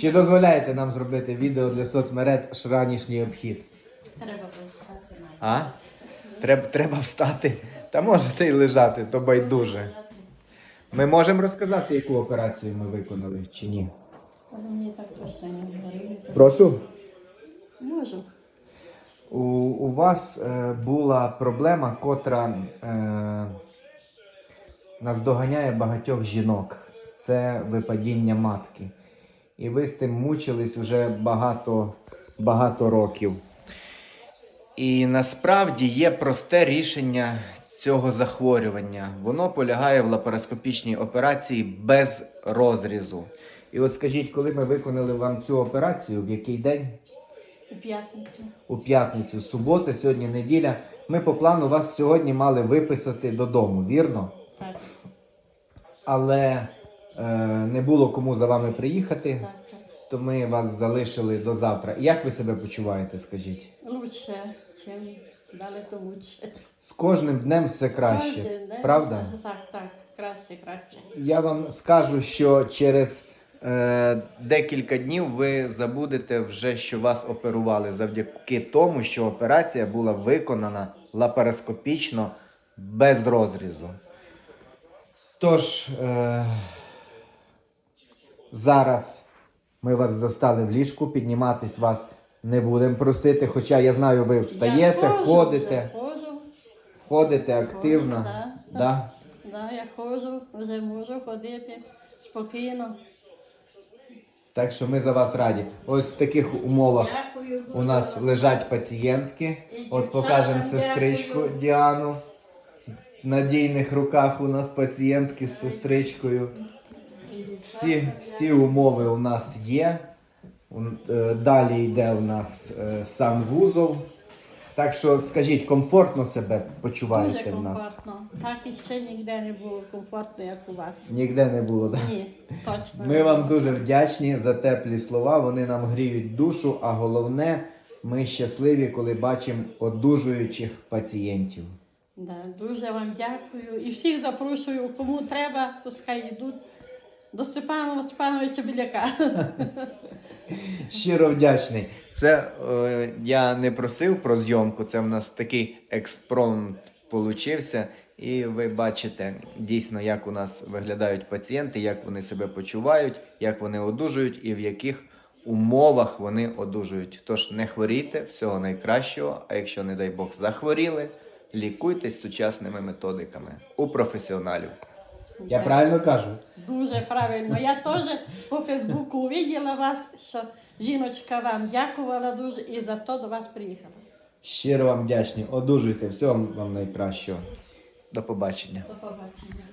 Чи дозволяєте нам зробити відео для соцмереж ранішній обхід? Треба повстати навіть. А? Треба, треба встати. Та можете й лежати, то байдуже. Ми можемо розказати, яку операцію ми виконали чи ні? Але мені так точно не говорили. Прошу. Можу. У, у вас е, була проблема, котра е, наздоганяє багатьох жінок. Це випадіння матки. І ви з тим мучились уже багато, багато років. І насправді є просте рішення цього захворювання. Воно полягає в лапароскопічній операції без розрізу. І от скажіть, коли ми виконали вам цю операцію, в який день? У п'ятницю. у п'ятницю, субота, сьогодні неділя. Ми по плану вас сьогодні мали виписати додому, вірно? Так, Але не було кому за вами приїхати, то ми вас залишили до завтра. Як ви себе почуваєте, скажіть? Лучше, чим далі, то лучше. З кожним днем все краще, день правда? все- Так, так, краще, краще. Я вам скажу, що через е, декілька днів ви забудете вже, що вас оперували завдяки тому, що операція була виконана лапароскопічно без розрізу. Тож, е, зараз ми вас застали в ліжку, підніматись вас не будемо просити, хоча я знаю, ви встаєте, Я ходжу ходите, вже, Ходжу, ходите активно. Ходжу, да. Да? да, я ходжу, вже можу ходити спокійно. Так що ми за вас раді. Ось в таких умовах Дякую у нас лежать пацієнтки. І От покажемо сестричку дякую. Діану. В надійних руках у нас пацієнтки з сестричкою. Всі, всі умови у нас є. Е, Далі йде у нас е, сам вузол. Так що скажіть, комфортно себе Дуже почуваєте в нас? комфортно. Так і ще ніде не було комфортно, як у вас. Ніде не було. Да? Ні, точно. Ми вам дуже вдячні за теплі слова. Вони нам гріють душу, а головне, ми щасливі, коли бачимо одужуючих пацієнтів. Да, дуже вам дякую. І всіх запрошую, кому треба, пускай йдуть до Степана Степановича Біляка. Щиро вдячний. Це е, я не просив про зйомку, це в нас такий експромт получився. І ви бачите дійсно, як у нас виглядають пацієнти, як вони себе почувають, як вони одужують і в яких умовах вони одужують. Тож не хворійте, всього найкращого. А якщо, не дай Бог, захворіли, лікуйтесь сучасними методиками у професіоналів. Я правильно кажу? Дуже правильно. Я теж по Фейсбуку увиділа вас, що жіночка вам дякувала дуже і за то до вас приїхала. Щиро вам вдячні. Одужуйте, всього вам найкращого. До побачення. До побачення.